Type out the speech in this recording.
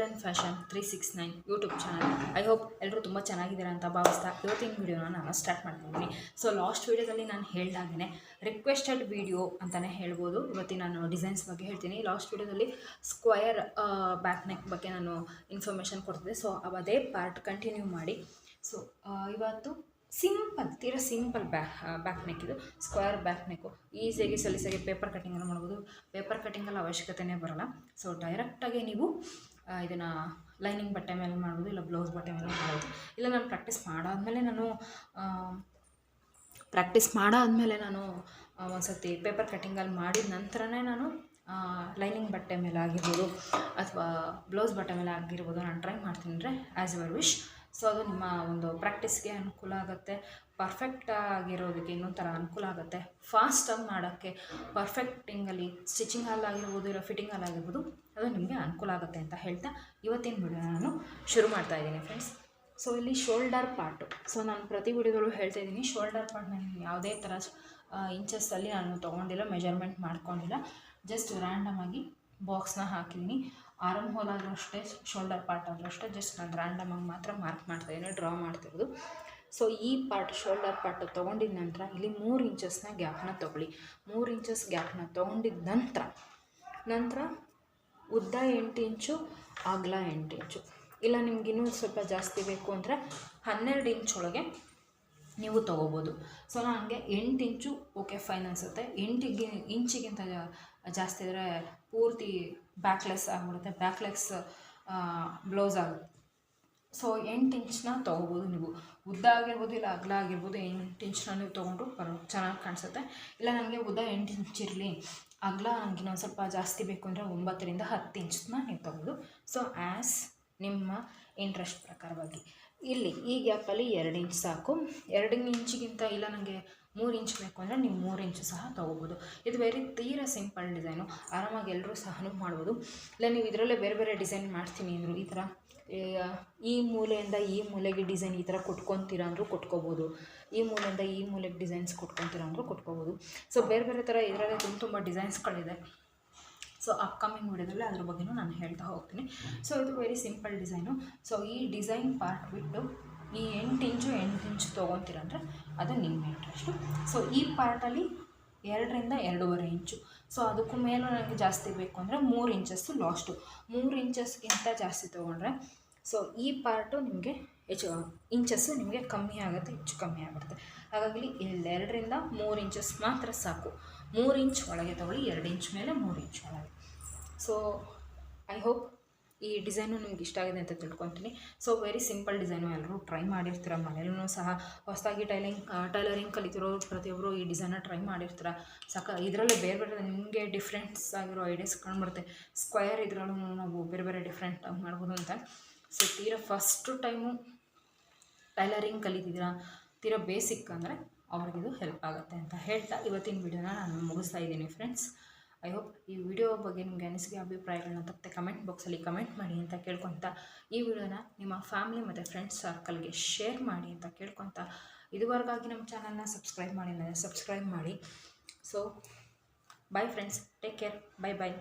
And fashion three six nine YouTube channel I hope ಎಲ್ಲರೂ ತುಂಬ ಚೆನ್ನಾಗಿದ್ದಾರೆ ಅಂತ ಭಾವಿಸ್ತಾ ಇವತ್ತಿನ ವೀಡಿಯೋನ ನಾನು ಸ್ಟಾರ್ಟ್ ಮಾಡ್ತಿದ್ದೀನಿ ಸೊ ಲಾಸ್ಟ್ ವೀಡಿಯೋದಲ್ಲಿ ನಾನು ಹೇಳ್ದಾಗೇ ರಿಕ್ವೆಸ್ಟೆಡ್ ವೀಡಿಯೋ ಅಂತಲೇ ಹೇಳ್ಬೋದು. ಇವತ್ತಿನ ನಾನು ಡಿಸೈನ್ಸ್ ಬಗ್ಗೆ ಹೇಳ್ತೀನಿ. ಲಾಸ್ಟ್ ವೀಡಿಯೋದಲ್ಲಿ ಸ್ಕ್ವಯರ್ ಬ್ಯಾಕ್ ನೆಕ್ ಬಗ್ಗೆ ನಾನು ಇನ್ಫಾರ್ಮೇಷನ್ ಕೊಡ್ತಿದ್ದೆ. ಸೊ ಅದೇ ಪಾರ್ಟ್ ಕಂಟಿನ್ಯೂ ಮಾಡಿ. ಸೊ ಇವತ್ತು ಸಿಂಪಲ್ ತೀರಾ ಸಿಂಪಲ್ ಬ್ಯಾಕ್ ಬ್ಯಾಕ್ ನೆಕ್ ಇದು ಸ್ಕ್ವೇರ್ ಬ್ಯಾಕ್ ನೆಕ್ಕು ಈಸಿಯಾಗಿ ಸಲೀಸಾಗಿ ಪೇಪರ್ ಕಟ್ಟಿಂಗನ್ನು ಮಾಡ್ಬೋದು. ಪೇಪರ್ ಕಟ್ಟಿಂಗಲ್ಲಿ ಅವಶ್ಯಕತೆನೇ ಬರೋಲ್ಲ. ಸೊ ಡೈರೆಕ್ಟಾಗಿ ನೀವು ಇದನ್ನು ಲೈನಿಂಗ್ ಬಟ್ಟೆ ಮೇಲೆ ಮಾಡ್ಬೋದು, ಇಲ್ಲ ಬ್ಲೌಸ್ ಬಟ್ಟೆ ಮೇಲೆ ಮಾಡ್ಬೋದು. ಇಲ್ಲ ನಾನು ಪ್ರಾಕ್ಟೀಸ್ ಮಾಡಾದಮೇಲೆ ನಾನು ಪ್ರಾಕ್ಟೀಸ್ ಮಾಡಾದಮೇಲೆ ನಾನು ಒಂದು ಸರ್ತಿ ಪೇಪರ್ ಕಟ್ಟಿಂಗಲ್ಲಿ ಮಾಡಿದ ನಂತರನೇ ನಾನು ಲೈನಿಂಗ್ ಬಟ್ಟೆ ಮೇಲೆ ಆಗಿರ್ಬೋದು ಅಥವಾ ಬ್ಲೌಸ್ ಬಟ್ಟೆ ಮೇಲೆ ಆಗಿರ್ಬೋದು, ನಾನು ಟ್ರೈ ಮಾಡ್ತೀನಿ ಅಂದರೆ ಆ್ಯಸ್ ಯುವರ್ ವಿಶ್ ಸೊ ಅದು ನಿಮ್ಮ ಒಂದು ಪ್ರಾಕ್ಟೀಸ್ಗೆ ಅನುಕೂಲ ಆಗುತ್ತೆ. ಪರ್ಫೆಕ್ಟ್ ಆಗಿರೋದಕ್ಕೆ ಇನ್ನೊಂದು ಥರ ಅನುಕೂಲ ಆಗುತ್ತೆ. ಫಾಸ್ಟಾಗಿ ಮಾಡೋಕ್ಕೆ ಪರ್ಫೆಕ್ಟಿಂಗಲ್ಲಿ ಸ್ಟಿಚಿಂಗಲ್ಲಿ ಆಗಿರ್ಬೋದು ಇಲ್ಲ ಹಾಲ್ ಆಗಿರ್ಬೋದು ಅದು ನಿಮಗೆ ಅನುಕೂಲ ಆಗುತ್ತೆ ಅಂತ ಹೇಳ್ತಾ ಇವತ್ತಿನ ವಿಡಿಯೋ ನಾನು ಶುರು ಮಾಡ್ತಾ ಇದ್ದೀನಿ ಫ್ರೆಂಡ್ಸ್ ಸೊ ಇಲ್ಲಿ ಶೋಲ್ಡರ್ ಪಾರ್ಟು ಸೊ ನಾನು ಪ್ರತಿ ವಿಡಿಯೋದಲ್ಲೂ ಹೇಳ್ತಾ ಇದ್ದೀನಿ ಶೋಲ್ಡರ್ ಪಾರ್ಟ್ ನಾನು ಯಾವುದೇ ಥರ ಇಂಚಸ್ಸಲ್ಲಿ ನಾನು ತೊಗೊಂಡಿಲ್ಲ ಮೆಜರ್ಮೆಂಟ್ ಮಾಡ್ಕೊಂಡಿಲ್ಲ. ಜಸ್ಟ್ ರ್ಯಾಂಡಮ್ ಆಗಿ ಬಾಕ್ಸ್ನ ಹಾಕಿದ್ದೀನಿ. ಆರಮ್ ಹೋಲ್ ಆದರೂ ಅಷ್ಟೇ ಶೋಲ್ಡರ್ ಪಾರ್ಟ್ ಆದರೂ ಅಷ್ಟೇ ಜಸ್ಟ್ ನಾನು ರ್ಯಾಂಡಮಾಗಿ ಮಾತ್ರ ಮಾರ್ಕ್ ಮಾಡ್ತಾಯಿದ್ದೀನಿ ಡ್ರಾ ಮಾಡ್ತಿರೋದು ಸೊ ಈ ಪಾರ್ಟ್ ಶೋಲ್ಡರ್ ಪಾರ್ಟ್ ತೊಗೊಂಡಿದ ನಂತರ ಇಲ್ಲಿ ಮೂರು ಇಂಚಸ್ನ ಗ್ಯಾಪ್ನ ತೊಗೊಳ್ಳಿ. ಮೂರು ಇಂಚಸ್ ಗ್ಯಾಪ್ನ ತೊಗೊಂಡಿದ ನಂತರ ನಂತರ ಉದ್ದ ಎಂಟು ಇಂಚು ಅಗಲ ಎಂಟು ಇಂಚು. ಇಲ್ಲ ನಿಮ್ಗೆ ಇನ್ನೂ ಸ್ವಲ್ಪ ಜಾಸ್ತಿ ಬೇಕು ಅಂದರೆ ಹನ್ನೆರಡು ಇಂಚೊಳಗೆ ನೀವು ತೊಗೋಬೋದು. ಸೊ ನನಗೆ ಎಂಟು ಇಂಚು ಓಕೆ ಫೈನ್ ಅನಿಸುತ್ತೆ. ಎಂಟಿಗೆ, ಇಂಚಿಗಿಂತ ಜಾಸ್ತಿ ಇದ್ದರೆ ಪೂರ್ತಿ ಬ್ಯಾಕ್ಲೆಸ್ ಆಗಿಬಿಡುತ್ತೆ. ಬ್ಯಾಕ್ಲೆಸ್ ಬ್ಲೌಸ್ ಆಗುತ್ತೆ. ಸೊ ಎಂಟು ಇಂಚನ್ನ ತೊಗೋಬೋದು ನೀವು. ಉದ್ದ ಆಗಿರ್ಬೋದು ಇಲ್ಲ ಅಗಲ ಆಗಿರ್ಬೋದು, ಎಂಟು ಇಂಚನ್ನ ನೀವು ತೊಗೊಂಡ್ರು ಬರೋ ಚೆನ್ನಾಗಿ ಕಾಣಿಸುತ್ತೆ. ಇಲ್ಲ ನನಗೆ ಉದ್ದ ಎಂಟು ಇಂಚ್ ಇರಲಿ, ಅಗಲ ನನಗೆ ಇನ್ನೊಂದು ಸ್ವಲ್ಪ ಜಾಸ್ತಿ ಬೇಕು ಅಂದರೆ ಒಂಬತ್ತರಿಂದ ಹತ್ತು ಇಂಚನ್ನ ನೀವು ತೊಗೋಬೋದು. ಸೊ ಆ್ಯಸ್ ನಿಮ್ಮ ಇಂಟ್ರೆಸ್ಟ್ ಪ್ರಕಾರವಾಗಿ. ಇಲ್ಲಿ ಈ ಗ್ಯಾಪಲ್ಲಿ ಎರಡು ಇಂಚ್ ಸಾಕು. ಎರಡು ಇಂಚಿಗಿಂತ ಇಲ್ಲ ನನಗೆ ಮೂರು ಇಂಚ್ ಬೇಕು ಅಂದರೆ ನೀವು ಮೂರು ಇಂಚು ಸಹ ತೊಗೋಬೋದು. ಇದು ವೆರಿ ತೀರಾ ಸಿಂಪಲ್ ಡಿಸೈನು ಆರಾಮಾಗಿ ಎಲ್ಲರೂ ಸಹ ಮಾಡ್ಬೋದು. ಇಲ್ಲ, ನೀವು ಇದರಲ್ಲೇ ಬೇರೆ ಬೇರೆ ಡಿಸೈನ್ ಮಾಡ್ತೀನಿ ಅಂದರು ಈ ಥರ ಈ ಮೂಲೆಯಿಂದ ಈ ಮೂಲೆಗೆ ಡಿಸೈನ್ ಈ ಥರ ಕೊಟ್ಕೊತೀರ ಅಂದರೂ ಕೊಟ್ಕೋಬೋದು. ಈ ಮೂಲೆಯಿಂದ ಈ ಮೂಲೆಗೆ ಡಿಸೈನ್ಸ್ ಕೊಟ್ಕೊತೀರ ಅಂದರೂ ಕೊಟ್ಕೋಬೋದು. ಸೊ ಬೇರೆ ಬೇರೆ ಥರ ಇದರಲ್ಲೇ ತುಂಬ ತುಂಬ ಡಿಸೈನ್ಸ್ಗಳಿದೆ ಸೊ ಅಪ್ಕಮಿಂಗ್ ವಿಡಿಯೋದಲ್ಲಿ ಅದ್ರ ಬಗ್ಗೆನೂ ನಾನು ಹೇಳ್ತಾ ಹೋಗ್ತೀನಿ. ಸೊ ಇದು ವೆರಿ ಸಿಂಪಲ್ ಡಿಸೈನು ಸೊ ಈ ಡಿಸೈನ್ ಪಾರ್ಟ್ ಬಿಟ್ಟು ಈ ಎಂಟು ಇಂಚು ಎಂಟು ಇಂಚು ತೊಗೊತೀರಂದ್ರೆ ಅದು ನಿಮ್ಮ ಇಂಟ್ರೆಸ್ಟು ಸೊ ಈ ಪಾರ್ಟಲ್ಲಿ ಎರಡರಿಂದ ಎರಡೂವರೆ ಇಂಚು. ಸೊ ಅದಕ್ಕೂ ಮೇಲೂ ನನಗೆ ಜಾಸ್ತಿ ಬೇಕು ಅಂದರೆ ಮೂರು ಇಂಚಸ್ಸು ಲಾಸ್ಟು ಮೂರು ಇಂಚಸ್ಗಿಂತ ಜಾಸ್ತಿ ತೊಗೊಂಡ್ರೆ. ಸೊ ಈ ಪಾರ್ಟು ನಿಮಗೆ ಹೆಚ್ಚು, ಇಂಚಸ್ಸು ನಿಮಗೆ ಕಮ್ಮಿ ಆಗುತ್ತೆ, ಹೆಚ್ಚು ಕಮ್ಮಿ ಆಗುತ್ತೆ ಹಾಗಾಗಿ ಎರಡರಿಂದ ಮೂರು ಇಂಚಸ್ ಮಾತ್ರ ಸಾಕು. ಮೂರು ಇಂಚ್ ಒಳಗೆ ತಗೊಳ್ಳಿ, ಎರಡು ಇಂಚ್ ಮೇಲೆ ಮೂರು ಇಂಚ್ ಒಳಗೆ. ಸೊ ಐ ಹೋಪ್ ಈ ಡಿಸೈನು ನಿಮ್ಗೆ ಇಷ್ಟ ಆಗಿದೆ ಅಂತ ತಿಳ್ಕೊತೀನಿ. ಸೊ ವೆರಿ ಸಿಂಪಲ್ ಡಿಸೈನು ಎಲ್ಲರೂ ಟ್ರೈ ಮಾಡಿರ್ತೀರ. ಮನೇಲೂ ಸಹ ಹೊಸದಾಗಿ ಟೈಲಿಂಗ್ ಟೈಲರಿಂಗ್ ಕಲಿತಿರೋ ಪ್ರತಿಯೊಬ್ಬರು ಈ ಡಿಸೈನ ಟ್ರೈ ಮಾಡಿರ್ತೀರ. ಸಾಕ, ಇದರಲ್ಲೇ ಬೇರೆ ಬೇರೆ ನಿಮಗೆ ಡಿಫ್ರೆಂಟ್ಸ್ ಆಗಿರೋ ಐಡಿಯಾಸ್ ಕಂಡುಬರುತ್ತೆ. ಸ್ಕ್ವಯರ್ ಇದರಲ್ಲೂ ನಾವು ಬೇರೆ ಬೇರೆ ಡಿಫ್ರೆಂಟ್ ಮಾಡ್ಬೋದು ಅಂತ. ಸೊ ತೀರಾ ಫಸ್ಟು ಟೈಮು ಟೈಲರಿಂಗ್ ಕಲಿತಿದ್ದೀರಾ? ತಿರೋ ಬೇಸಿಕ್ ಅಂದರೆ ಅವ್ರಿಗಿದು ಹೆಲ್ಪ್ ಆಗುತ್ತೆ ಅಂತ ಹೇಳ್ತಾ ಇವತ್ತಿನ ವಿಡಿಯೋನ ನಾನು ಮುಗಿಸ್ತಾ ಇದ್ದೀನಿ ಫ್ರೆಂಡ್ಸ್ ಐ ಹೋಪ್ ಈ ವಿಡಿಯೋ ಬಗ್ಗೆ ನಿಮಗೆ ಅನಿಸಿಕೆ, ಅಭಿಪ್ರಾಯಗಳನ್ನ ತಪ್ಪದೆ ಕಮೆಂಟ್ ಬಾಕ್ಸಲ್ಲಿ ಕಮೆಂಟ್ ಮಾಡಿ ಅಂತ ಕೇಳ್ಕೊತಾ ಈ ವಿಡಿಯೋನ ನಿಮ್ಮ ಫ್ಯಾಮಿಲಿ ಮತ್ತು ಫ್ರೆಂಡ್ಸ್ ಸರ್ಕಲ್ಗೆ ಶೇರ್ ಮಾಡಿ ಅಂತ ಕೇಳ್ಕೊತ ಇದುವರೆಗಾಗಿ ನಮ್ಮ ಚಾನಲ್ನ ಸಬ್ಸ್ಕ್ರೈಬ್ ಮಾಡಿ ಸಬ್ಸ್ಕ್ರೈಬ್ ಮಾಡಿ. So bye friends take care bye bye